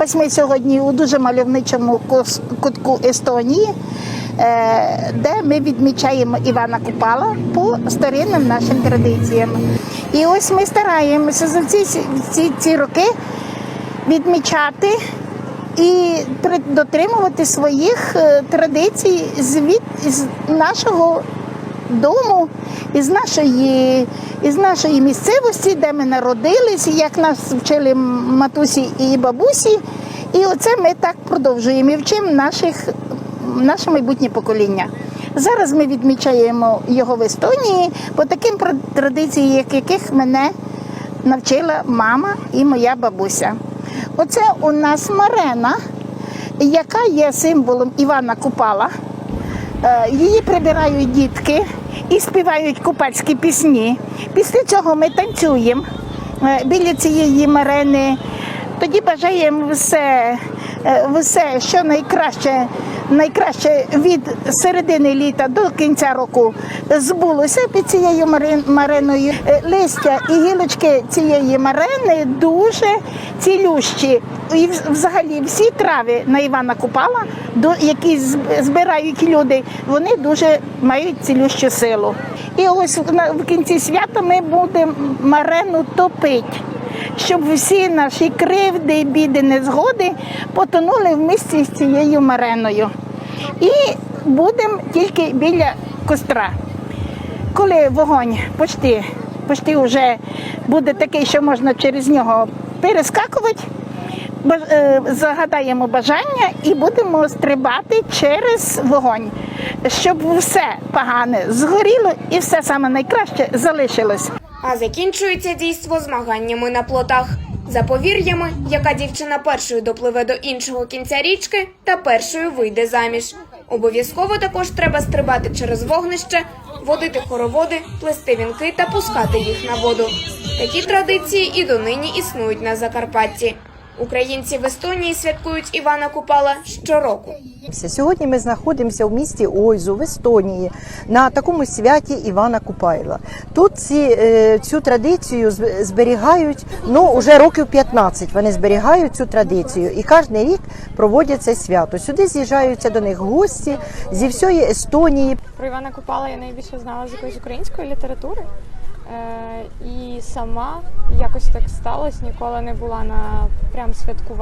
Ось ми сьогодні у дуже мальовничому кутку Естонії, е, де ми відмічаємо Івана Купала по старинним нашим традиціям. І ось ми стараємося за ці, ці, ці роки відмічати і дотримувати своїх е, традицій звід з нашого дому, із нашої, із нашої місцевості, де ми народилися, як нас вчили матусі і бабусі. І оце ми так продовжуємо і вчимо наших, наше майбутнє покоління. Зараз ми відмічаємо його в Естонії по таким традиціям, як- яких мене навчила мама і моя бабуся. Оце у нас Марена, яка є символом Івана Купала. Е, Її прибирають дітки і співають купальські пісні. Після цього ми танцюємо е, біля цієї марени. Тоді бажаємо все, все що найкраще, найкраще від середини літа до кінця року збулося під цією марин- мариною. Е, Листя і гілочки цієї марени дуже цілющі. І взагалі всі трави на Івана Купала, які збирають люди, вони дуже мають цілющу силу. І ось в кінці свята ми будемо марену топити, щоб всі наші кривди, біди, незгоди потонули в місті з цією мареною. І будемо тільки біля костра. Коли вогонь почти, почти вже буде такий, що можна через нього перескакувати, е, загадаємо бажання і будемо стрибати через вогонь, щоб все погане згоріло і все саме найкраще залишилось. А закінчується дійство змаганнями на плотах. За повір'ями, яка дівчина першою допливе до іншого кінця річки та першою вийде заміж. Обов'язково також треба стрибати через вогнище, водити хороводи, плести вінки та пускати їх на воду. Такі традиції і донині існують на Закарпатті. Українці в Естонії святкують Івана Купала щороку. Сьогодні ми знаходимося в місті Ойзу в Естонії на такому святі Івана Купайла. Тут ці, е, цю традицію зберігають ну уже років 15 Вони зберігають цю традицію і кожен рік проводять це свято. Сюди з'їжджаються до них гості зі всієї Естонії. Про Івана Купала я найбільше знала з якоїсь української літератури. Е, і сама якось так сталося, ніколи не була на прям святкуванні.